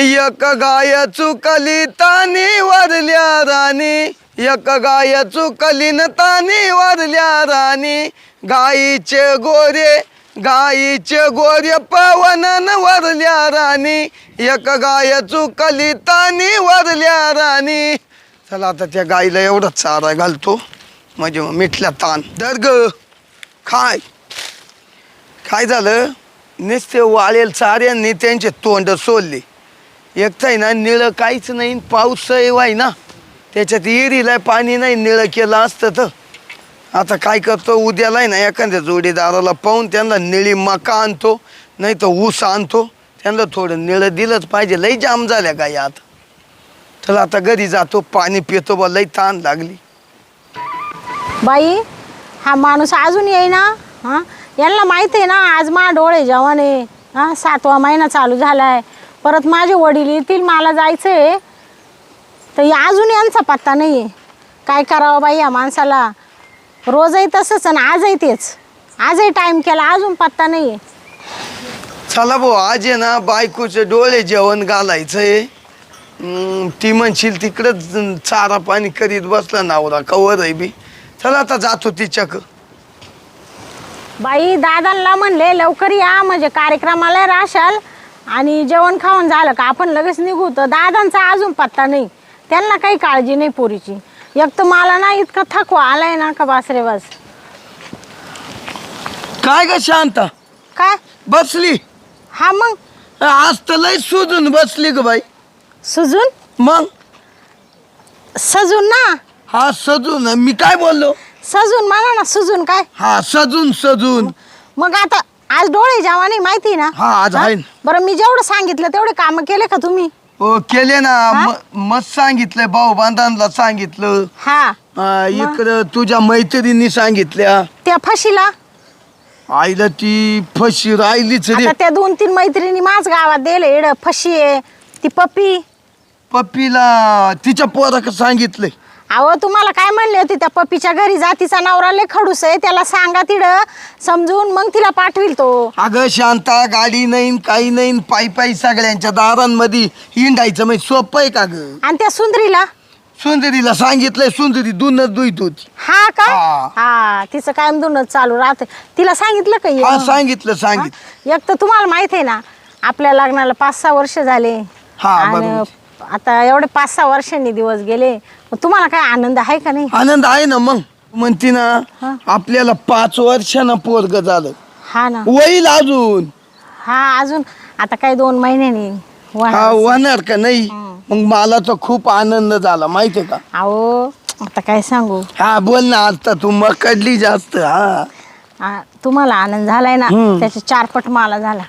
एक गाय चुकली तानी वरल्या राणी. एक गाय चुकली न तानी वरल्या राणी. गाईचे गोरे गाईचे गोरे पवनन वरल्या राणी. एक गाय चुकली तानी वरल्या राणी. चला आता त्या गाईला एवढा चारा घालतो. म्हणजे मग मिठल्या ताण दर्ग खाय. काय झालं? नुसते वाळेल चाऱ्यांनी त्यांचे तोंड सोडले एक तर ना निळं काहीच नाही पाऊस आहे ना. त्याच्यात इरीला पाणी नाही निळं केलं असतं तर. आता काय करतो उद्याला आहे ना एखाद्या जोडीदाराला पाहून त्यांना निळी मका आणतो नाही तर ऊस आणतो. त्यांना थोडं निळं दिलंच पाहिजे लई जाम झाल्या गाई आता. तर आता घरी जातो पाणी पितो बा लई ताण लागली. बाई हा माणूस अजून येईना हां? यांना माहिती आहे ना आज मा डोळे जवान आहे. हां सातवा महिना चालू झाला आहे परत माझे वडील येतील मला जायचं आहे तर या- अजून यांचा पत्ता नाही आहे काय करावं बाई या माणसाला? रोजही तसंच आणि आजही तेच. आजही टाईम केला अजून पत्ता नाही आहे चला भाऊ आज आहे ना बायकोचे डोळे जेवण घालायचंय. ती म्हणशील तिकडं चारा पाणी करीत बसला नावरा कवर आहे बी. चला आता जातो तिच्याक. बाई दादांना म्हणले लवकर या म्हणजे कार्यक्रमाला राशाल. आणि जेवण खाऊन झालं का आपण लगेच निघू तर दादांचा अजून पत्ता नाही. त्यांना काही काळजी नाही पोरीची. एक तर मला ना इतका थकवा आलाय ना का बास रे बस. काय ग शांता? काय? बसली. हा मग? आज तर लय सुजून बसली ग बाई. सुजून? मग? सजून ना? हा सजून. मी काय बोललो? सजून म्हणा ना सुजून काय? हा सजून सजून. मग आता आज डोळे जेव्हा नाही माहिती ना? हा, आज आहे ना. बरं मी जेवढं सांगितलं तेवढे कामं केले का तुम्ही? हो केले ना. म- मस्त सांगितलंय भाऊ बांधांना सांगितलं. हा. इकडं तुझ्या मैत्रिणी सांगितल्या. त्या फशीला? आईला ती फशी राहिलीच रे. आता त्या दोन तीन मैत्रिणी माझ गावात दिले एड फशी आहे ती पप्पी. पप्पीला तिच्या पोराक सांगितलंय. अहो तुम्हाला काय म्हणले होते? त्या पप्पीच्या घरी जा तिचा नवरा लय खडूस आहे त्याला सांगा तिड. समजून मग तिला पाठविल तो. अगं शांता गाडी नाही काही नाही पायी पायी सगळ्यांच्या दारांमध्ये हिंडायचं म्हणजे सोपं आहे का ग? आणि त्या सुंदरीला? सुंदरीला सांगितलंय सुंदरी दुनच दुईत होती. हा का? हा. हा तिचं कायम दोनच चालू राहते. तिला सांगितलं का हा? सांगितलं सांगितलं? एक तर तुम्हाला माहीत आहे ना आपल्या लग्नाला पाच सहा वर्ष झाले. हा, आणि. आता एवढे पाच सहा वर्षांनी दिवस गेले. मग तुम्हाला काय आनंद आहे का नाही? आनंद आहे ना मग. म्हणती ना. आपल्याला पाच वर्षानं पोरग झालं. हा ना. होईल अजून. हा अजून. आता काही दोन महिन्यांनी हा होणार. होणार का नाही? मग मला तर खूप आनंद झाला माहितीये का? अहो आता काय सांगू? हा बोल ना आता तू मकडली जास्त हा. आ, तुम्हाला आनंद झालाय ना? हम्म. त्याचे चारपट मला झाला.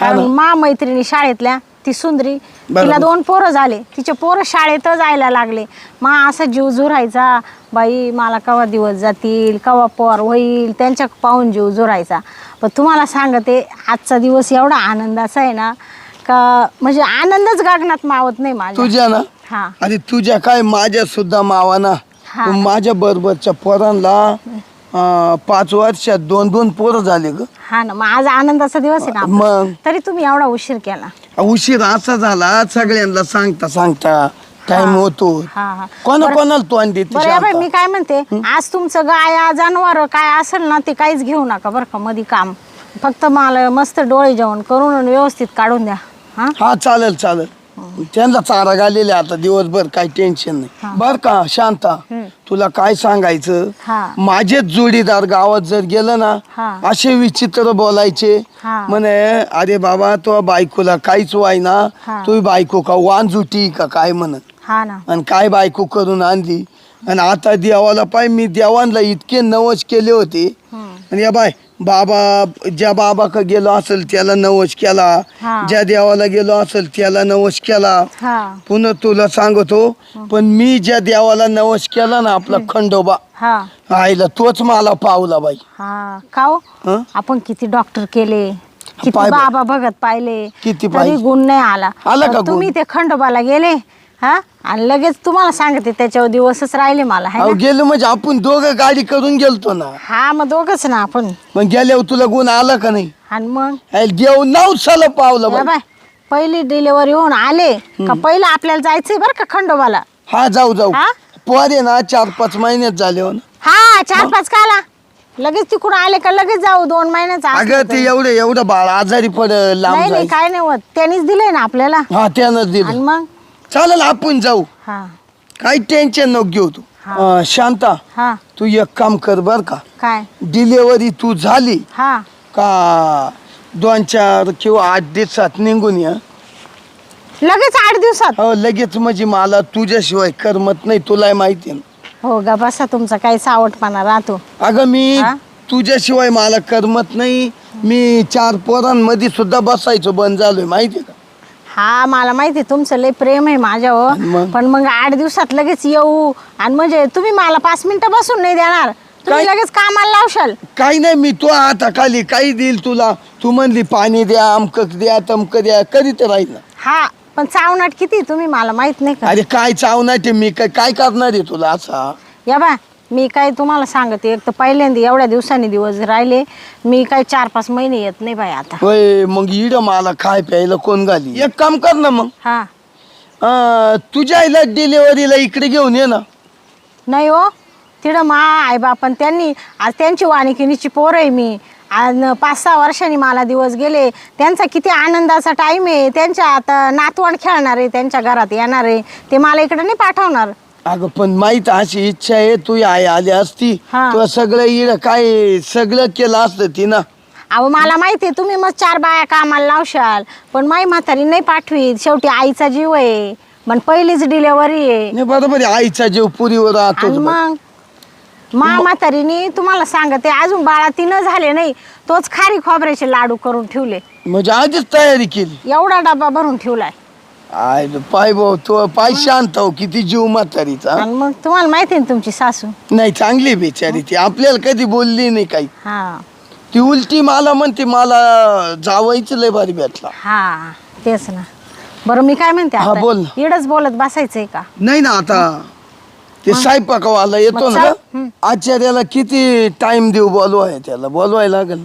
कारण. मा मैत्रिणी शाळेतल्या ती सुंदरी. तिला दोन पोरं झाले. तिचे पोरं शाळेत जायला लागले. मा असा जीव जुरायचा बाई मला कवा दिवस जातील कवा पोर होईल? त्यांच्या पाहून जीव जुरायचा पण तुम्हाला सांगते आजचा दिवस एवढा आनंदाचा आहे ना का म्हणजे आनंदच गगनात मावत नाही माझ्या. तुझ्या ना? हा. अरे तुझ्या काय माझ्या सुद्धा मावाना? हा. माझ्या बरोबरच्या पोरांना अं, पाच वर्षात दोन दोन पोरं झाले ग. हा ना मग आज आनंदाचा दिवस आहे ना आपला. मग? तरी तुम्ही एवढा उशीर केला. उशीर असा झाला सगळ्यांना सांगता सांगता. टाइम होतो. हा हा. कोणा बरं- कोणाला तो आणि देते बरं या बाई शांता? मी काय म्हणते आज तुमचं गाया जनावर काय असेल ना ते काहीच घेऊ नका बरं का मधी काम. फक्त मला मस्त डोळे जेवण करून आणि व्यवस्थित काढून द्या. हा? हा चालेल चालेल. त्यांना चारा घालेले आता दिवसभर काही टेन्शन नाही. बर का शांता. तुला काय सांगायचं हा. माझेच जोडीदार गावात जर गेलं ना. असे विचित्र बोलायचे हा. म्हणे अरे बाबा तो बायकोला काहीच वाय ना हा. तुझी बायको का वांजुटी का काय म्हणत हा ना आणि काय बायको करून आणली आणि आता देवाला पाय मी देवांना इतके नवस केले होते आणि या बाय बाबा ज्या बाबा का गेलो असेल त्याला नवस केला. हा. ज्या देवाला गेलो असेल त्याला नवस केला. हा. पुन्हा तुला सांगतो पण मी ज्या देवाला नवस केला ना आपला खंडोबा. हा. आईला तोच मला पावला बाई. हा. खाओ हं? आपण किती डॉक्टर केले किती पाय. बाबा भगत पाहिले किती तरी. गुण नाही आला. आला तर का गुण? तुम्ही ते खंडोबाला गेले हा? आणि लगेच तुम्हाला सांगते त्याच्यावर दिवसच राहिले मला हाय अहो ना? गेलो म्हणजे आपण दोघं गाडी करून गेलतो ना. हा मग दोघच ना आपण. मग गेल्यावर तुला गुण आला का नाही? आणि मग? अरे देव नवसाला पावलं बाई बाय पहिली डिलिव्हरी होऊन आले का पहिलं आपल्याला जायचंय बरं का खंडोबाला? हा जाऊ जाऊ. हा? पोरे ना चार पाच महिन्यात झाले हो ना. हा चार पाच काला. लगेच तिकडून आले का लगेच जाऊ दोन महिन्याचा अगं ते एवढं एवढं बाळ आजारी पड लांब नाही नाही जायचं काय नाही होत. त्यांनीच दिलंय ना आपल्याला. हा त्यानंच आणि दिलं मग? चालेल आपण जाऊ. हा. काही टेन्शन नको घेऊ तू. हा. अं, शांता हा. तू एक काम कर बर का. काय? डिलेवरी तू झाली हा. का दोन चार किंवा आठ दिवसात निघून या लगेच आठ दिवसात? हो लगेच म्हणजे मला तुझ्याशिवाय करमत नाही तुला माहिती ना. हो गा बसा तुमचा काही सावटपणा राहतो. अगं मी हा? तुझ्याशिवाय मला करमत नाही. मी चार पोरांमध्ये सुद्धा बसायचो बंद झालोय माहिती का? हा मला माहिती आहे, तुमचं लय प्रेम आहे माझ्यावर मग? पण मग आठ दिवसात लगेच येऊ. आणि म्हणजे तुम्ही मला पाच मिनिटं बसून नाही देणार. तुम्ही काय? लगेच कामाला लावशाल. काही नाही मी तो आता खाली काही देईल तुला. तू म्हणली पाणी द्या अमकक द्या तमक द्या करीत राहील ना. हा पण चावनाट किती तुम्ही मला माहीत नाही का? अरे काय चावणार ते मी काय काय करणार आहे तुला असा? या बा मी काय तुम्हाला सांगते एक तर पहिल्यांदा एवढ्या दिवसांनी दिवस राहिले मी काय चार पाच महिने येत नाही बाई आता. होय मग इड मला खाय प्यायला कोण घाली? एक काम कर ना मग. हा. अं, तुझ्या आईला डिलेवरीला इकडे घेऊन ये ना. नाही हो तिकडं मा आई बापन त्यांनी आज त्यांची वाणिकिनीची पोर आहे मी. आज पाच सहा वर्षांनी मला दिवस गेले. त्यांचा किती आनंदाचा टाईम आहे. त्यांच्या आता नातवंड खेळणार आहे त्यांच्या घरात येणार आहे. ते मला इकडं नाही पाठवणार. अगं पण माहीत अशी इच्छा आहे तू आई आली असती. हा. तुला सगळं इड काय सगळं केलं असतं ती ना अहो मला माहिती आहे तुम्ही मग चार बाया कामाला लावशाल. पण माई म्हातारी नाही पाठवीत. शेवटी आईचा जीव आहे. पण पहिलीच डिलेवरी आहे. नाही बरोबर आहे आईचा जीव पुरीवर आणि राहतो मग? मा म्हातारीने तुम्हाला सांगते अजून बाळा तिनं झाले नाही. तोच खारी खोबऱ्याचे लाडू करून ठेवले. म्हणजे आधीच तयारी केली. एवढा डबा भरून ठेवलाय. आय पाय भाऊ तो पाय शांत हो किती जीव म्हातारीचा आणि मग तुम्हाला माहिती आहे ना तुमची सासू? नाही चांगली बिचारी ती. आपल्याला कधी बोलली नाही काही. हा. ती उलटी मला म्हणते मला जावायचं लय भारी भेटला. हा तेच ना. बरं मी काय म्हणते हा, आता? बोल ना. इडच बोलत बसायचंय का? नाही ना आता ते स्वयंपाकवाला येतो मग ना चल. हं. आचार्याला किती टाइम देऊ बोलवाय त्याला? बोलवायला लागेल.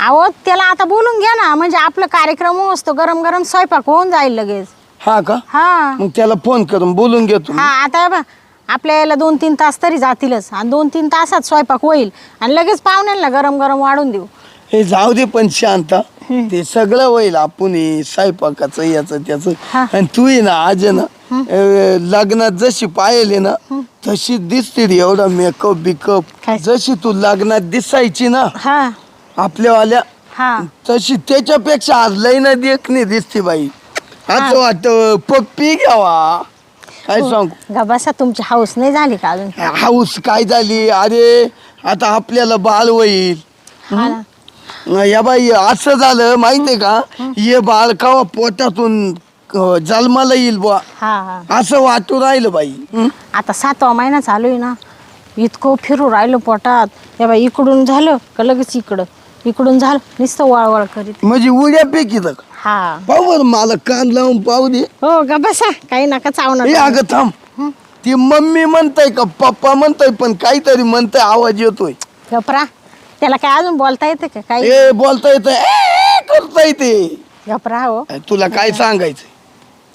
अहो त्याला आता बोलून घ्या ना. म्हणजे आपलं कार्यक्रम असतो गरम गरम स्वयंपाक होऊन जाईल लगेच. हा का? हा. मग त्याला फोन करून बोलून घेतो हा आता हे बघ आपल्या याला दोन तीन तास तरी जातीलच. आणि दोन तीन तासात स्वयंपाक होईल. आणि लगेच पाहुण्यांना गरम गरम वाढून देऊ. हे जाऊ दे पण शांत. ते सगळं होईल. आपण हे स्वयंपाकाचं याचं त्याचं. हा. आणि तू ये ना आज आहे ना अं, लग्नात जशी पाहिले ना तशी दिसते रे एवढा मेकअप बिकअप. काय? जशी तू लग्नात दिसायची ना हा. आपल्यावाल्या हा. तशी त्याच्यापेक्षा आज लई ना देखणी दिसते बाई. असं हा. वाटत पप्पी घ्यावा. काय सांगू? गा बसा तुमची हाऊस नाही झाली का अजून? हाऊस काय झाली? अरे आता आपल्याला बाळ होईल. हा ना. या बाई असं झालं माहितीये का? हे. बाळ कवा पोटातून अं, जन्माला येईल बुवा. हा हा. असं वाटू राहिलं बाई. हं? आता सातवा महिना चालू आहे ना. इतकं फिरू राहिलो पोटात. या बाई इकडून झालं का लगेच इकडं? इकडून झालं नुसतं वळवळ करीत. म्हणजे उड्या पैकी का हा. पाहू बरं मला कान लावून पाहू दे. हो गा बसा. काही नका ए चावणार अगं थांब. ती मम्मी म्हणताय का पप्पा म्हणताय पण काहीतरी म्हणताय आवाज येतोय. गपरा. त्याला काय अजून बोलता येते का? काही? ए बोलता येत करता येते गपरा हो. तुला काय सांगायचं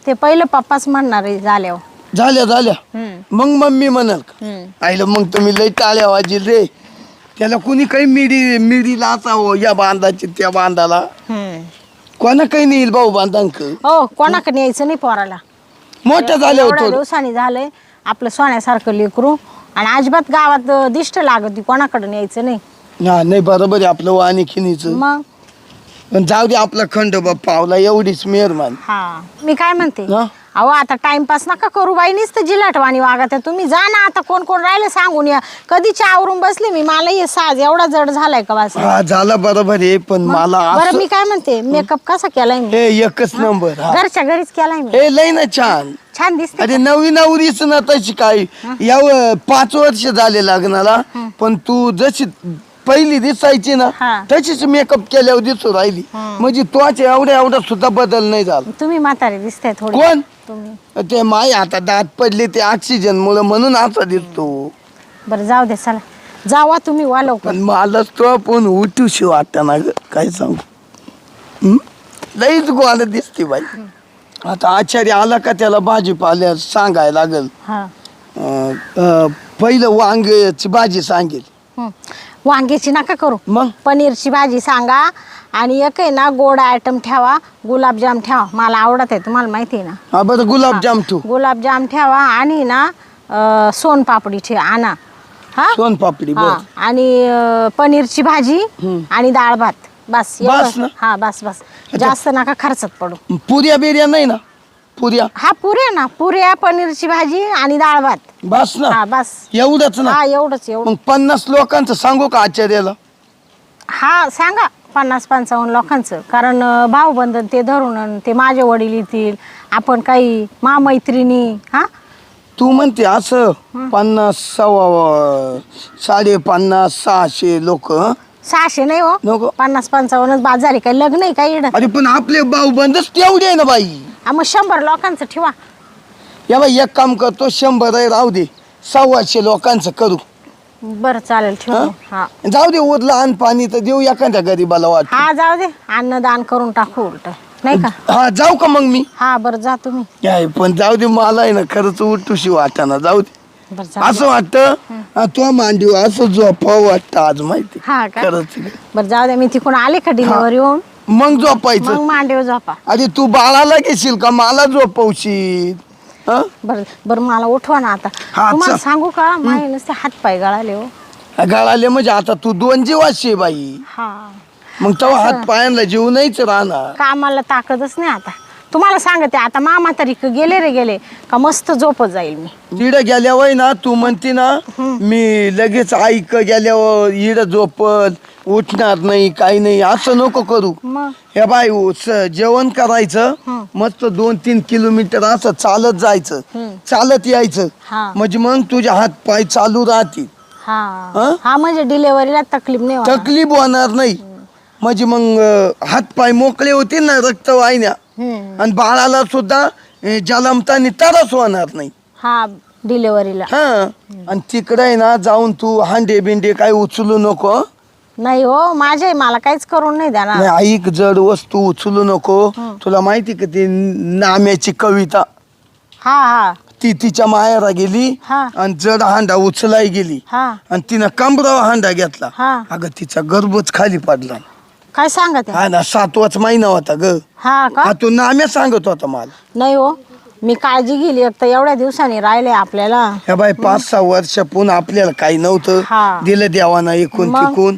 ते पहिलं पप्पाच म्हणणार आहे झाल्यावर. झाल्या झाल्या. हम्म, मग मम्मी म्हणाल का? हम्म. आईला मग तुम्ही लई टाळ्या वाजील रे. त्याला कुणी काही मिडी मिडीला असावं या बांधाची त्या बांधाला. हम्म. कोणा काही नाही येईल भाऊ बांधांक. हो कोणाकडे यायचं नाही पोराला. मोठं झाल्यावर एवढ्या दिवसांनी झालंय आपलं सोन्यासारखं लेकरू. आणि अजिबात गावात अं, दिष्ट लागत कोणाकडे न्यायचं नाही. हा नाही बरोबर आहे आपलं वाणी खिनीच. मग? पण जाऊ दे आपला खंडोबा पावला एवढीच मेहरमान हा. मी काय म्हणते? हा? अहो आता टाइमपास नका करू बाई नुसतं जिलाटवाणी वागत आहे. तुम्ही जा ना आता कोण कोण राहिले सांगून या. कधीची आवरून बसली मी मला हे साज एवढा जड झालाय का वास? हा झाला बरोबर आहे पण मला बरं असं- मी काय म्हणते मेकअप कसा केलाय मी? हे एकच नंबर हा. घरच्या घरीच केलाय मी. हे लई ना छान. छान दिसते अरे नवी नवरीच ना तशी काय या पाच वर्ष झाले लग्नाला पण तू जशी पहिली दिसायची ना हा. तशीच मेकअप केल्यावर दिसू राहिली. म्हणजे तुझ्या एवढ्या एवढा सुद्धा बदल नाही झाला. तुम्ही म्हातारे दिसते थोडी. कोण? तुम्ही. ते माय आता दात पडले ते ऑक्सिजन मुळे म्हणून असा दिसतो. बरं जाऊ दे चला. जावा तुम्ही वा लवकर. पण मलाच तो पण उठूशी वाटत ना ग काय सांगू? हं? लईच गोवाला दिसते बाई. आता आचार्य आला का त्याला भाजीपाल्या सांगायला लागल. हा. अं, अं, पहिलं वांग्याची भाजी सांगेल. हं. वांग्याची नका करू. मग? पनीरची भाजी सांगा आणि एक आहे ना गोड आयटम ठेवा गुलाबजाम ठेवा. मला आवडत आहे तुम्हाला माहिती आहे ना? हा बरं गुलाबजाम ठेवू गुलाबजाम ठेवा आणि ना अं, सोनपापडी ठेवा आणा. हा? सोनपापडी हा. बर. आणि अं, पनीरची भाजी आणि डाळ भात. बस एवढं. बस ना? हा बस बस. जास्त नका खर्चात पडू. पुऱ्या बिर्या नाही ना? पुऱ्या. हा पुऱ्या ना. पुऱ्या पनीरची भाजी आणि डाळ भात. बस ना. हा बस. एवढंच ना. हा एवढंच एवढं. मग पन्नास लोकांचं सांगू का आचार्याला? हा सांगा. पन्नास पंचावन्न लोकांचं. कारण अं, भाऊबंधन ते धरून अन् ते माझे वडील येतील आपण काही महामैत्रिणी हा? तू म्हणते असं पन्नास सव्वा साडे पन्नास सहाशे लोक सहाशे नाही हो. नको. पन्नास पंचावन्नच बाद झाले काही लग्न आहे काही इकडं अरे पण आपले भाऊ बंदच तेवढे आहे ना बाई. हा, मग शंभर लोकांचं ठेवा. या बाई एक काम करतो शंभर आहे राहू दे. सव्वाशे लोकांचं करू. बरं चालेल ठेवा हा? हा. जाऊ दे उरलं अन्न पाणी तर देऊ एखाद्या गरीबाला वाट हा जाऊ दे. अन्नदान करून टाकू उलट. नाही का? हा जाऊ का मग मी? हा बरं जा तुम्ही. पण जाऊ दे मला आहे ना खरंच उठूशी वाटाना जाऊ दे. बरं जा. असं वाटतं? तो मांडीव असं झोपावं वाटतं आज माहिती हा का? खरंच. बरं जाऊ दे मी तिकडून आले का डिलिव्हरी येऊन मग झोपायचं. मग मांडीवर झोपा. अरे तू बाळाला घेशील का? मला झोपवशील. हं? बरं बरं मला उठवा ना आता. हा, तुम्हाला चल. सांगू का? माझे नुसते हात पाय गळाले हो. गळाले म्हणजे आता तू दोन जीवाशी आहे बाई. हा. मग तेव्हा हात पायांना जीव नाहीच राहणार. कामाला ताकदच नाही आता. तुम्हाला सांगते आता मामा तरी गेले रे गेले का मस्त झोपत जाईल मी. इड गेल्यावर ना तू म्हणते ना मी लगेच ऐक गेल्यावर इड झोपल उठणार नाही काही नाही असं नको करू. मग? हे बाय स- जेवण करायचं. मस्त दोन तीन किलोमीटर असं चालत जायचं. चालत यायचं. हा. म्हणजे मग तुझे हात पाय चालू राहतील. हा. हं? हा म्हणजे डिलेवरीला तकलीफ नाही होणार. तकलीफ होणार नाही. म्हणजे मग हात पाय मोकळे होतील ना रक्त वाहिन्या. आणि बाळाला सुद्धा जलमतानी तरच होणार नाही. हा डिलेवरीला हा. आणि तिकडे ना जाऊन तू हांडे बिंडे काही उचलू नको? नाही हो माझे मला काहीच करून नाही देणार. नाही ऐक जड वस्तू उचलू नको. तुला माहिती का ती नाम्याची कविता? हा हा. ती तिच्या मायाला गेली हा. आणि जड हांडा उचलाय गेली. हा. आणि तिनं कमरावा हांडा घेतला. हा. अगं तिचा गर्भच खाली पडला. काय सांगत आहे? हा ना सातवाच महिना होता ग हा का हा तू नाम्या सांगत होता मला नाही हो मी काळजी गेली एक तर एवढ्या दिवसांनी राहिले आपल्याला ह्या बाय पाच सहा वर्षापून आपल्याला काही नव्हतं हा. दिलं देवाना एकूण मग? तिकून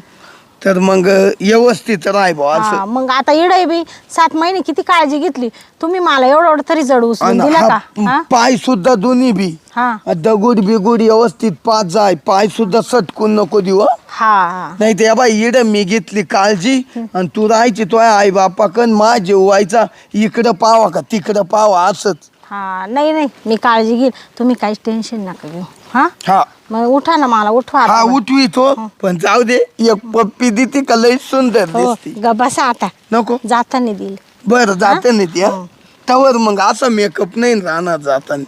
तर मग व्यवस्थित राय बा असं. हा मग आता इडे बी सात महिने किती काळजी घेतली? तुम्ही मला एवढं एवढं तरी जड उचलून आणि दिला का? हा? हा? पाय सुद्धा दोन्ही बी. हा. दगुड बिगुड व्यवस्थित पाच जाय पाय सुद्धा सटकून नको देऊ हं? हा. नाही तर या बाई इड मी घेतली काळजी आणि तू राहायची तो आई बापाकन मा जेवायचा इकडं पावा का तिकडं पावा असंच. हा नाही नाही मी काळजी घेईन. तुम्ही काहीच टेन्शन नका घेऊ. हा? हा. मग उठा ना मला उठवा हा आता. उठवितो पण जाऊ दे एक पप्पी देते का लई सुंदर हो दिसते. ग बसा आता. नको. जाताना देईल. बरं जाते नाही ती हं? तवर मग असा मेकअप नाही राहणार जाताना.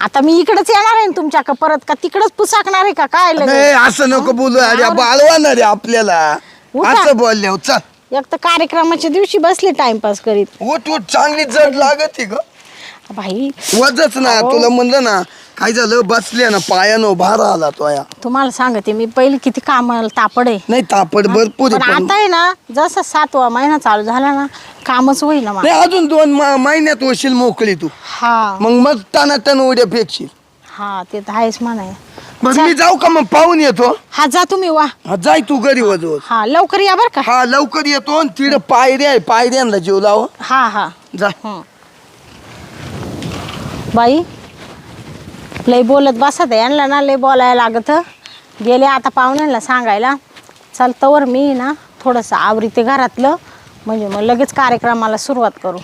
आता मी इकडेच येणार आहे ना तुमच्या का परत का तिकडच पुसाकणार आहे का? काय लगेच? असं नको बोलू. अरे बाळवाणार आहे आपल्याला. उठा. असं बोलले चल. एक तर कार्यक्रमाच्या दिवशी बसले टाइमपास करीत. उठ उठ चांगली जड लागत आहे ग. भाई वजच ना. तुला म्हणलं ना काय झालं? बसले ना पायानं भार आला तो या. तुम्हाला सांगते मी पहिले किती कामाला तापड आहे. नाही तापड भरपूर पण आहे पण आता आहे ना जसा सातवा महिना चालू झाला ना कामच होईल ना मला. नाही अजून दोन मा- महिन्यात होशील मोकळी तू. हा. मग मग टन उड्या फेकशील. हा ते तर आहेच म्हणाय मग मी जाऊ का मग? पाहून येतो. हा जा तुम्ही वा. हा, जाय तू घरी वजव हा लवकर या बर का. हा लवकर येतो आणि तिकडे पायऱ्या आहे पायऱ्यांना जीव लाव. हा हा. जा. बाई लय बोलत बसत यांना ना लय बोलायला लागत. गेले आता पाहुण्यांना सांगायला. चालतं वर मी ना थोडंसं आवरीते घरातलं. म्हणजे मग लगेच कार्यक्रमाला सुरुवात करू.